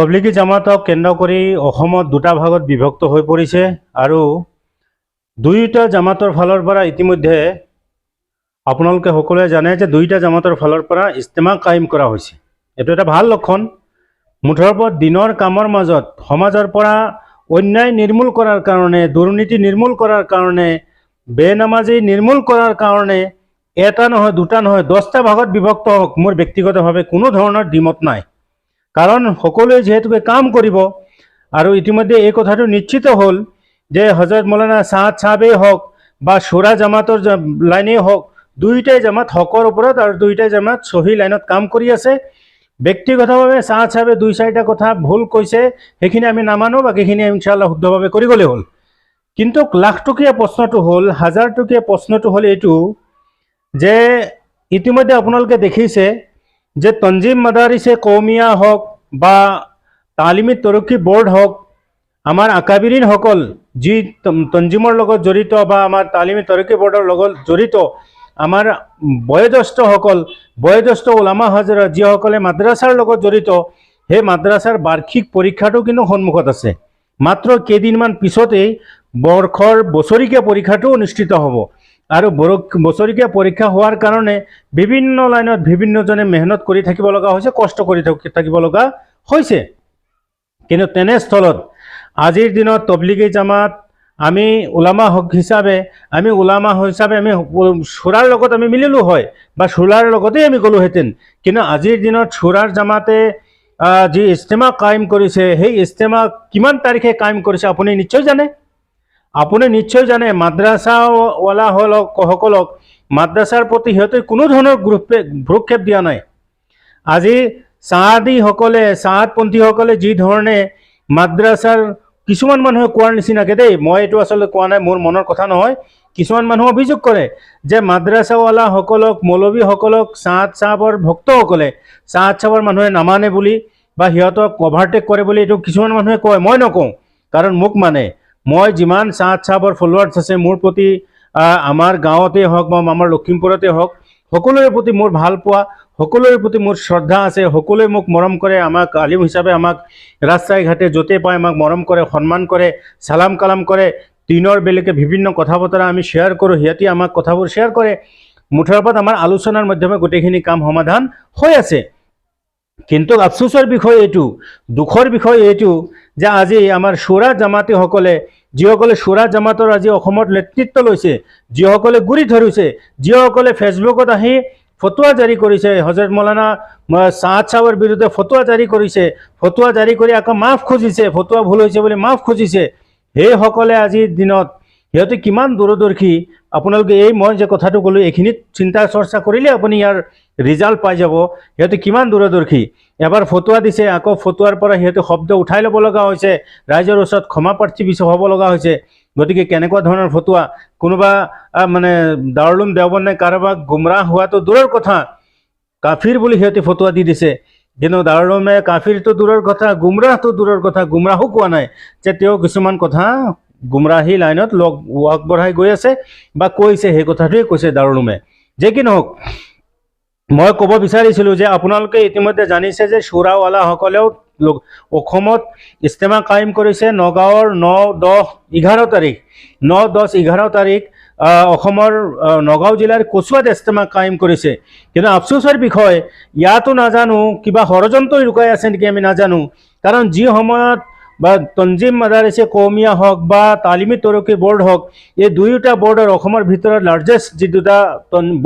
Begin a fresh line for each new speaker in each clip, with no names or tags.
তবলিগী জামাতক কেন্দ্ৰ কৰি অসমত দুটা ভাগত বিভক্ত হৈ পৰিছে আৰু দুয়োটা জামাতৰ ফালৰ পৰা ইতিমধ্যে আপোনালোকে সকলোৱে জানে যে দুয়োটা জামাতৰ ফালৰ পৰা ইস্তেমা কায়েম কৰা হৈছে। এইটো এটা ভালো লক্ষণ। মুঠৰ ওপৰত দিনৰ কামৰ মাজত সমাজৰ পৰা অন্যায় নিৰ্মূল কৰাৰ কাৰণে, দুৰ্নীতি নিৰ্মূল কৰাৰ কাৰণে, বেনামাজি নিৰ্মূল কৰাৰ কাৰণে এটা নহয়, দুটা নহয়, দহটা ভাগত বিভক্ত হওক মোৰ ব্যক্তিগতভাৱে কোনো ধৰণৰ দ্বিমত নাই। কাৰণ সকলোৱে যিহেতুকে কাম কৰিব আৰু ইতিমধ্যে এই কথাটো নিশ্চিত হ'ল যে হজৰত মৌলানা চাহাদ চাহাবেই হওক বা চোৰা জামাতৰ লাইনেই হওক দুয়োটাই জামাত হকৰ ওপৰত আৰু দুয়োটাই জামাত চহী লাইনত কাম কৰি আছে। ব্যক্তিগতভাৱে চাহাদ চাহাবে দুই চাৰিটা কথা ভুল কৈছে, সেইখিনি আমি নামানো, বাকীখিনি ইনশাল্লাহ শুদ্ধভাৱে কৰি গ'লেই হ'ল। কিন্তু লাখটকীয়া প্ৰশ্নটো হ'ল, হাজাৰটকীয়া প্ৰশ্নটো হ'ল এইটো যে ইতিমধ্যে আপোনালোকে দেখিছে যে তঞ্জিম মাদাৰিছে কৌমিয়া হওক বা তালিমী তৰক্কী বোৰ্ড হওক, আমাৰ আকাবিৰিনসকল যি তম- তঞ্জিমৰ লগত জড়িত বা আমাৰ তালিমী তৰক্কী বোৰ্ডৰ লগত জড়িত, আমাৰ বয়োজ্যেষ্ঠসকল বয়োজ্যেষ্ঠ ওলামা হাজৰা যিসকলে মাদ্ৰাছাৰ লগত জড়িত, সেই মাদ্ৰাছাৰ বাৰ্ষিক পৰীক্ষাটো কিন্তু সন্মুখত আছে। মাত্ৰ কেইদিনমান পিছতেই বৰ্ষৰ বছৰীকীয়া পৰীক্ষাটো অনুষ্ঠিত হ'ব। আৰু বৰ- বছৰীকীয়া পৰীক্ষা হোৱাৰ কাৰণে বিভিন্ন লাইনত বিভিন্নজনে মেহনত কৰি থাকিব লগা হৈছে, কষ্ট কৰি থাক- থাকিব লগা হৈছে। কিন্তু তেনেস্থলত আজিৰ দিনত তবলিগী জামাত আমি ওলামা হক হিচাপে আমি ওলামা হিচাপে আমি চোৰাৰ লগত আমি মিলিলোঁ হয় বা চোৰাৰ লগতেই আমি গ'লোহেঁতেন। কিন্তু আজিৰ দিনত চোৰাৰ জামাতে যি ইস্তেমা কায়েম কৰিছে, সেই ইস্তেমা কিমান তাৰিখে কায়েম কৰিছে আপুনি নিশ্চয় জানে? আপুনি নিশ্চয় জানে মাদ্ৰাছাৱালা হলক সকলক মাদ্ৰাছাৰ প্ৰতি সিহঁতে কোনো ধৰণৰ গুৰুপে ভ্ৰক্ষেপ দিয়া নাই। আজি চাহাদীসকলে, চাহাদপন্থীসকলে যি ধৰণে মাদ্ৰাছাৰ কিছুমান মানুহে কোৱাৰ নিচিনাকে দেই, মই এইটো আচলতে কোৱা নাই, মোৰ মনৰ কথা নহয়, কিছুমান মানুহে অভিযোগ কৰে যে মাদ্ৰাছাৱালাসকলক মৌলবীসকলক চাহাদ চাহাবৰ ভক্তসকলে চাহাদ চাহাবৰ মানুহে নামানে বুলি বা সিহঁতক অভাৰটেক কৰে বুলি এইটো কিছুমান মানুহে কয়, মই নকওঁ, কাৰণ মোক মানে। মই যিমান চাহাদ চাহাবৰ ফলোৱাৰ্ছ আছে, মোৰ প্ৰতি আমাৰ গাঁৱতে হওক বা আমাৰ লখিমপুৰতে হওক, সকলোৰে প্ৰতি মোৰ ভালো পোৱা, সকলোৰে প্ৰতি মোৰ শ্ৰদ্ধা আছে, সকলোৱে মোক মৰম কৰে, আমাক আলিম হিচাপে আমাক ৰাস্তাই ঘাটে য'তে পায় আমাক মৰম কৰে, সন্মান কৰে চালাম কালাম কৰে, দিনৰ বেলেগে বিভিন্ন কথা বতৰা আমি শ্বেয়াৰ কৰোঁ, সিহঁতে আমাক কথাবোৰ শ্বেয়াৰ কৰে। মুঠৰ ওপৰত আমাৰ আলোচনাৰ মাধ্যমে গোটেইখিনি কাম সমাধান হৈ আছে। কিন্তু আফচোচৰ বিষয় এইটো, দুখৰ বিষয় এইটো যে আজি আমাৰ চোৰা জামাতীসকলে, যিসকলে চোৰা জামাতৰ আজি অসমত নেতৃত্ব লৈছে, যিসকলে গুৰি ধৰিছে, যিসকলে ফেচবুকত আহি ফটোৱা জাৰি কৰিছে, হজৰত মৌলানা চাহাদ চাহাবৰ বিৰুদ্ধে ফটোৱা জাৰি কৰিছে ফটোৱা জাৰি কৰি আকৌ মাফ খুজিছে ফটোৱা ভুল হৈছে বুলি মাফ খুজিছে, সেইসকলে আজিৰ দিনত সিহঁতে কিমান দূৰদৰ্শী? আপোনালোকে এই মই যে কথাটো ক'লোঁ, এইখিনিত চিন্তা চৰ্চা কৰিলে আপুনি ইয়াৰ ৰিজাল্ট পাই যাব। সিহঁতে কিমান দূৰদৰ্শী? এবাৰ ফটোৱা দিছে, আকৌ ফটোৱাৰ পৰা সিহঁতে শব্দ উঠাই ল'ব লগা হৈছে। ৰাইজৰ ওচৰত ক্ষমা প্ৰাৰ্থী বিচাৰ হ'ব লগা হৈছে। গতিকে কেনেকুৱা ধৰণৰ ফটোৱা কোনোবা মানে দাৰুলুম দেওবন্দে কাৰোবাক গুমৰাহ হোৱাটো দূৰৰ কথা। কাফিৰ বুলি সিহঁতে ফটোৱা দি দিছে। কিন্তু দাৰুলুমে কাফিৰটো দূৰৰ কথা, গুমৰাহটো দূৰৰ কথা, গুমৰাহো কোৱা নাই। যে তেওঁ কিছুমান কথা গুমৰাহী লাইনত লগ আগবঢ়াই গৈ আছে বা কৈছে, সেই কথাটোৱে কৈছে দাৰুলুমে। যে কি নহওক মই ক'ব বিচাৰিছিলোঁ যে আপোনালোকে ইতিমধ্যে জানিছে যে চোৰাৱালাসকলেও অসমত ইস্তেমা কায়েম কৰিছে। নগাঁৱৰ ন দহ এঘাৰ তাৰিখ, ন দহ এঘাৰ তাৰিখ অসমৰ নগাঁও জিলাৰ কচুৱাত ইস্তেমা কায়েম কৰিছে। কিন্তু আফচোচৰ বিষয়, ইয়াতো নাজানো, কিবা ষড়যন্ত্ৰ লুকাই আছে নেকি আমি নাজানো। কাৰণ যি সময়ত বা তঞ্জিম মাদাৰিছে কৌমিয়া হওক বা তালিমী তৰকী বোৰ্ড হওক এই দুয়োটা বোৰ্ডৰ অসমৰ ভিতৰত লাৰ্জেষ্ট যি দুটা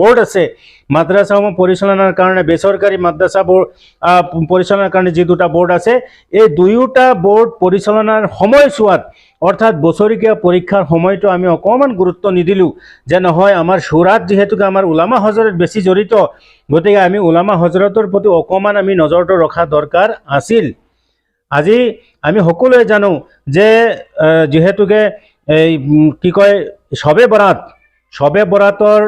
বোৰ্ড আছে মাদ্ৰাছাসমূহ পৰিচালনাৰ কাৰণে বেচৰকাৰী মাদ্ৰাছা বোৰ্ড আহ, পৰিচালনাৰ কাৰণে যি দুটা বোৰ্ড আছে এই দুয়োটা বোৰ্ড পৰিচালনাৰ সময়ছোৱাত অৰ্থাৎ বছৰীকীয়া পৰীক্ষাৰ সময়টো আমি অকণমান গুৰুত্ব নিদিলোঁ যে নহয় আমাৰ চোৰাত যিহেতুকে আমাৰ ওলামা হজৰত বেছি জড়িত গতিকে আমি ওলামা হজৰতৰ প্ৰতি অকণমান আমি নজৰটো ৰখা দৰকাৰ আছিল। আজি আমি সকলোৱে জানো যে যিহেতুকে এই কি কয় শবে বৰাত শবে বৰাতৰ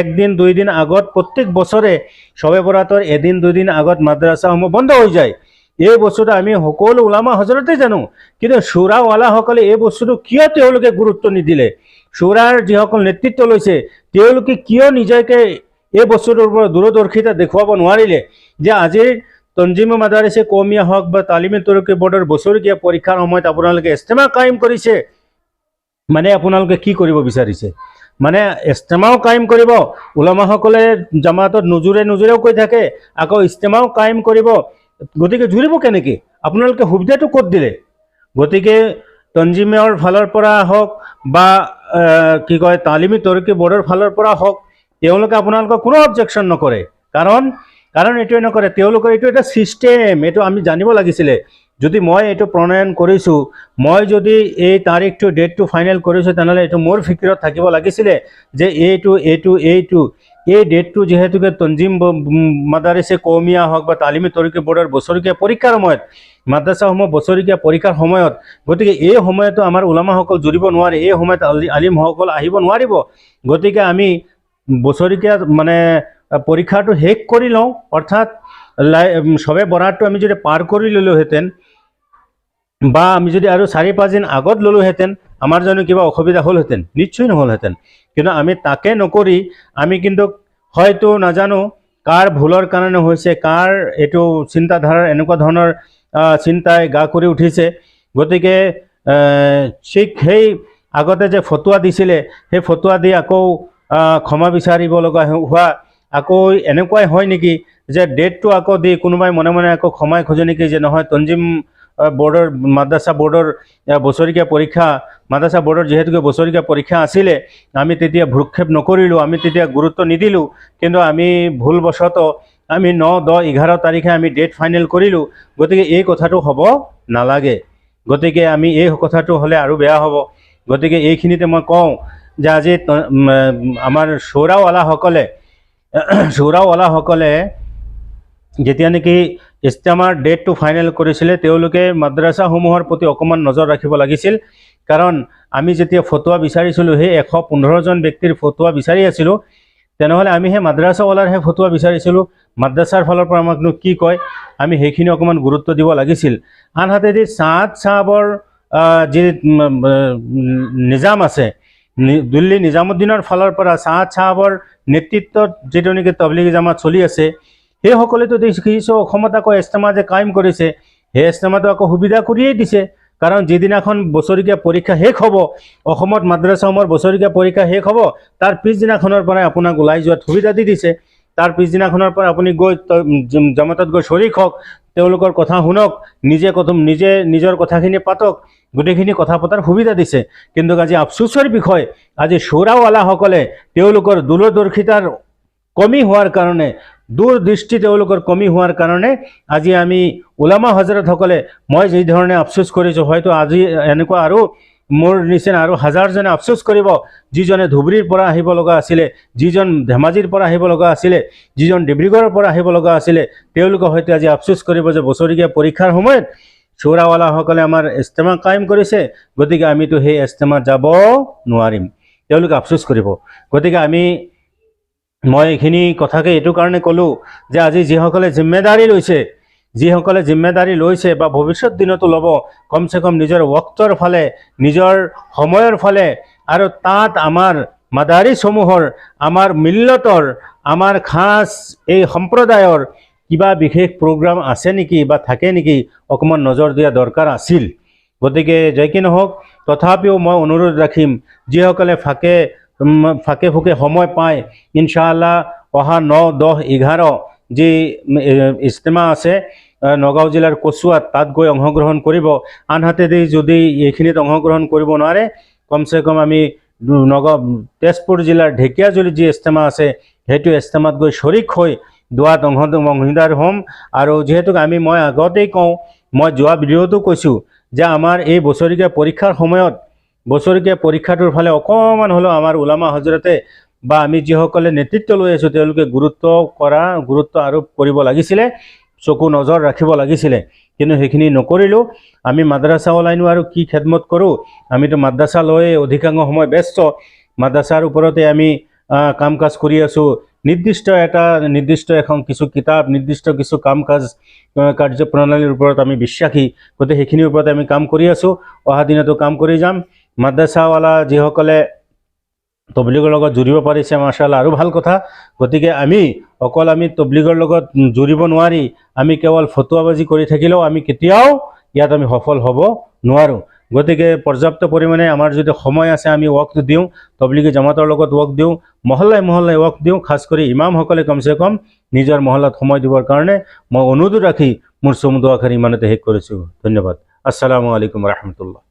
একদিন, দুইদিন আগত প্ৰত্যেক বছৰে শবে বৰাতৰ এদিন দুদিন আগত মাদ্ৰাছাসমূহ বন্ধ হৈ যায়। এই বস্তুটো আমি সকলো ওলামা হজৰতে জানো। কিন্তু চোৰাৱালাসকলে এই বস্তুটো কিয় তেওঁলোকে গুৰুত্ব নিদিলে? চোৰাৰ যিসকল নেতৃত্ব লৈছে, তেওঁলোকে কিয় নিজকে এই বস্তুটোৰ পৰা দূৰদৰ্শিতা দেখুৱাব নোৱাৰিলে? যে আজিৰ তঞ্জিম মাদাৰিছে কৌমীয়া হওক বা তালিমী তুৰকী বোৰ্ডৰ বছৰেকীয়া পৰীক্ষাৰ সময়ত আপোনালোকে ইস্তেমা কায়েম কৰিছে মানে আপোনালোকে কি কৰিব বিচাৰিছে? মানে ইস্তেমাও কায়েম কৰিব ওলামাসকলে জামাতত নোজোৰে নোজোৰেও কৈ থাকে, আকৌ ইস্তেমাও কায়েম কৰিব। গতিকে জুৰিব কেনেকৈ? আপোনালোকে সুবিধাটো ক'ত দিলে? গতিকে তঞ্জিমৰ ফালৰ পৰা হওক বা কি কয়, তালিমী তৰকী বোৰ্ডৰ ফালৰ পৰা হওক, তেওঁলোকে আপোনালোকক কোনো অবজেকশ্যন নকৰে। কাৰণ কাৰণ এইটোৱে নকৰে তেওঁলোকৰ এইটো এটা ছিষ্টেম এইটো আমি জানিব লাগিছিলে। যদি মই এইটো প্ৰণয়ন কৰিছোঁ, মই যদি এই তাৰিখটো ডেটটো ফাইনেল কৰিছোঁ, তেনেহ'লে এইটো মোৰ ফিকিৰত থাকিব লাগিছিলে যে এইটো এইটো এইটো। এই ডেটটো যিহেতুকে তঞ্জিম মাদাৰিছে কৌমীয়া হওক বা তালিমী তৰকী বোৰ্ডৰ বছৰেকীয়া পৰীক্ষাৰ সময়ত মাদ্ৰাছাসমূহ বছৰেকীয়া পৰীক্ষাৰ সময়ত, গতিকে এই সময়তো আমাৰ ওলামাসকল জুৰিব নোৱাৰে, এই সময়ত আলি- আলিমসকল আহিব নোৱাৰিব। গতিকে আমি বছৰেকীয়া মানে পৰীক্ষাটো শেষ কৰি লওঁ, অৰ্থাৎ লাই সবে বৰাটো আমি যদি পাৰ কৰি ল'লোহেঁতেন, বা আমি যদি আৰু চাৰি পাঁচদিন আগত ল'লোহেঁতেন, আমাৰ জানো কিবা অসুবিধা হ'লহেঁতেন? নিশ্চয় নহ'লহেঁতেন। কিন্তু আমি তাকে নকৰি, আমি কিন্তু হয়তো নাজানো কাৰ ভুলৰ কাৰণে হৈছে, কাৰ এইটো চিন্তাধাৰাৰ এনেকুৱা ধৰণৰ চিন্তাই গা কৰি উঠিছে। গতিকে ঠিক সেই আগতে যে ফটোৱা দিছিলে, সেই ফটোৱা দি আকৌ ক্ষমা বিচাৰিব লগা হোৱা আকৌ এনেকুৱাই হয় নেকি যে ডেটটো আকৌ দি কোনোবাই মনে মনে আকৌ ক্ষমাই খোজে নেকি যে নহয়, তঞ্জিম বৰ্ডৰ, মাদ্ৰাছা বৰ্ডৰ বছৰেকীয়া পৰীক্ষা, মাদ্ৰাছা বৰ্ডৰ যিহেতুকে বছৰেকীয়া পৰীক্ষা আছিলে, আমি তেতিয়া ভ্ৰক্ষেপ নকৰিলোঁ, আমি তেতিয়া গুৰুত্ব নিদিলোঁ, কিন্তু আমি ভুলবশতঃ আমি ন, দহ, এঘাৰ তাৰিখে আমি ডেট ফাইনেল কৰিলোঁ, গতিকে এই কথাটো হ'ব নালাগে। গতিকে আমি এই কথাটো হ'লে আৰু বেয়া হ'ব। গতিকে এইখিনিতে মই কওঁ যে আজি আমাৰ চৌৰাওৱালাসকলে চৌৰাওৱালাসকলে যেতিয়া নেকি ইস্তেমাৰ ডেটটো ফাইনেল কৰিছিলে, তেওঁলোকে মাদ্ৰাছাসমূহৰ প্ৰতি অকণমান নজৰ ৰাখিব লাগিছিল। কাৰণ আমি যেতিয়া ফটোৱা বিচাৰিছিলোঁ, সেই এশ পোন্ধৰজন ব্যক্তিৰ ফটোৱা বিচাৰি আছিলোঁ, তেনেহ'লে আমি সেই মাদ্ৰাছাৱালাৰহে ফটোৱা বিচাৰিছিলোঁ। মাদ্ৰাছাৰ ফালৰ পৰা আমাকনো কি কয়? আমি সেইখিনি অকণমান গুৰুত্ব দিব লাগিছিল। আনহাতেদি চাঁদ চাহাবৰ যি নিজাম আছে দিল্লী নিজামুদ্দিনৰ ফালৰ পৰা চাঁদ চাহাবৰ নেতৃত্বত যিটো নেকি তবলিগী জামাত চলি আছে সেইসকলেতো দেখিছোঁ, অসমত আকৌ ইস্তেমা যে কায়েম কৰিছে, সেই ইস্তেমাটো আকৌ সুবিধা কৰিয়েই দিছে। কাৰণ যিদিনাখন বছৰেকীয়া পৰীক্ষা শেষ হ'ব, অসমত মাদ্ৰাছাসমূহৰ বছৰেকীয়া পৰীক্ষা শেষ হ'ব, তাৰ পিছদিনাখনৰ পৰাই আপোনাক ওলাই যোৱাত সুবিধা দি দিছে। তাৰ পিছদিনাখনৰ পৰা আপুনি গৈ জামাতত গৈ শ্বৰিক হওক তেওঁলোকৰ কথা শুনক, নিজে নিজে নিজৰ কথাখিনি পাতক, গোটেইখিনি কথা পতাৰ সুবিধা দিছে। কিন্তু আজি আফচোচৰ বিষয়, আজি চৌৰাৱালাসকলে তেওঁলোকৰ দূৰদৰ্শিতাৰ কমি হোৱাৰ কাৰণে, দূৰদৃষ্টি তেওঁলোকৰ কমি হোৱাৰ কাৰণে আজি আমি ওলামা হজৰতসকলে, মই যি ধৰণে আফচোচ কৰিছোঁ, হয়তো আজি এনেকুৱা আৰু মোৰ নিচিনা আৰু হাজাৰজনে আফচোচ কৰিব, যিজনে ধুবুৰীৰ পৰা আহিব লগা আছিলে, যিজন ধেমাজিৰ পৰা আহিব লগা আছিলে, যিজন ডিব্ৰুগড়ৰ পৰা আহিব লগা আছিলে তেওঁলোকে হয়তো আজি আফচোচ কৰিব যে বছৰেকীয়া পৰীক্ষাৰ সময়ত চৌৰাৱালাসকলে আমাৰ ইস্তেমা কায়েম কৰিছে, গতিকে আমিতো সেই ইস্তেমাত যাব নোৱাৰিম। তেওঁলোকে আফচোচ কৰিব। গতিকে আমি, মই এইখিনি কথাকে এইটো কাৰণে ক'লোঁ যে আজি যিসকলে জিম্মেদাৰী লৈছে যিসকলে জিম্মেদাৰী লৈছে বা ভৱিষ্যত দিনতো ল'ব, কমচে কম নিজৰ ৱক্তৰ ফালে, নিজৰ সময়ৰ ফালে, আৰু তাত আমাৰ মাদাৰিসমূহৰ, আমাৰ মিল্লতৰ, আমাৰ খাচ এই সম্প্ৰদায়ৰ কিবা বিশেষ প্ৰগ্ৰাম আছে নেকি বা থাকে নেকি, অকণমান নজৰ দিয়া দৰকাৰ আছিল। গতিকে যে কি নহওক, তথাপিও মই অনুৰোধ ৰাখিম, যিসকলে ফাকে ফাকে ফুকে সময় পায়, ইনশাআল্লাহ অহা ন, দহ, এঘাৰ যি ইজতেমা আছে নগাঁও জিলাৰ কচুৱাত তাত গৈ অংশগ্ৰহণ কৰিব। আনহাতেদি যদি এইখিনিত অংশগ্ৰহণ কৰিব নোৱাৰে, কমচে কম আমি নগাঁও তেজপুৰ জিলাৰ ঢেকীয়াজুলিত যি ইজতেমা আছে, সেইটো ইজতেমাত গৈ শ্বৰিক হৈ দোৱাত অংশ, অংশীদাৰ হ'ম। আৰু যিহেতু আমি, মই আগতেই কওঁ, মই যোৱা ভিডিঅ'তো কৈছোঁ যে আমাৰ এই বছৰেকীয়া পৰীক্ষাৰ সময়ত বছৰেকীয়া পৰীক্ষাটোৰ ফালে অকণমান হ'লেও আমাৰ ওলামা হজৰতে বা আমি যিসকলে নেতৃত্ব লৈ আছোঁ, তেওঁলোকে গুৰুত্ব কৰা, গুৰুত্ব আৰোপ কৰিব লাগিছিলে। চকু নজৰ ৰাখিব লাগিছিলে। কিন্তু সেইখিনি নকৰিলোঁ। আমি মাদ্ৰাছাৱালাইনো আৰু কি খেদমত কৰোঁ? আমিতো মাদ্ৰাছা লৈয়ে অধিকাংশ সময় ব্যস্ত। মাদ্ৰাছাৰ ওপৰতে আমি কাম কাজ কৰি আছোঁ। নিৰ্দিষ্ট এটা, নিৰ্দিষ্ট এখন কিছু কিতাপ, নিৰ্দিষ্ট কিছু কাম কাজ কাৰ্যপ্ৰণালীৰ ওপৰত আমি বিশ্বাসী। গতিকে সেইখিনিৰ ওপৰত আমি কাম কৰি আছোঁ। অহা দিনতো কাম কৰি যাম। মাদ্ৰাছাৱালা যিসকলে তবলিগৰ লগত জুৰিব পাৰিছে মাৰ্চাল্লাহ আৰু ভালো কথা, গতিকে আমি, অকল আমি তবলিগৰ লগত জুৰিব নোৱাৰি, আমি কেৱল ফটুৱাবাজি কৰি থাকিলেও আমি কেতিয়াও ইয়াত আমি সফল হ'ব নোৱাৰোঁ। গতিকে পৰ্যাপ্ত পৰিমাণে আমাৰ যদি সময় আছে, আমি ৱকটো দিওঁ, তবলিগী জামাতৰ লগত ৱক দিওঁ, মহল্লাই মহল্লাই ৱক দিওঁ, খাছ কৰি ইমামসকলে কমচে কম নিজৰ মহল্লাত সময় দিবৰ কাৰণে মই অনুৰোধ ৰাখি মোৰ চমুদোৱাখাৰ ইমানতে শেষ কৰিছোঁ। ধন্যবাদ। আসসালামু আলাইকুম ৰহমতুল্লাহ